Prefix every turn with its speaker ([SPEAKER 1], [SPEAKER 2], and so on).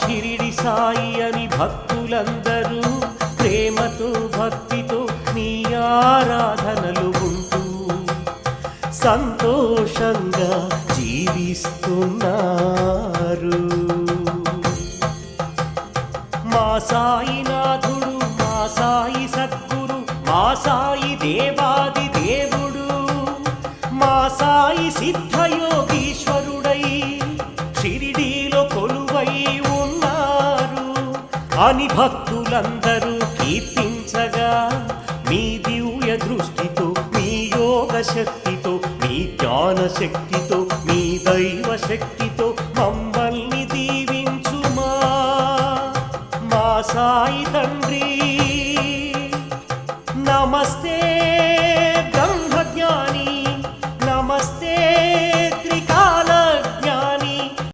[SPEAKER 1] షిరిడి సాయి అని భక్తులందరూ ప్రేమతో భక్తితో నీ ఆరాధనలు ఉంటూ సంతోషంగా జీవిస్తున్నారు. మా సాయినాథుడు మా సాయి సద్గురు మా సాయి దేవాది దేవుడు మా సాయి సిద్ధయోగీశ్వరుడు కాని భక్తులందరూ కీర్తించగా మీ దివ్య దృష్టితో మీ యోగ శక్తితో మీ జ్ఞాన శక్తితో మీ దైవ శక్తితో మమ్మల్ని దీవించుమా. మా సాయి తండ్రి నమస్తే.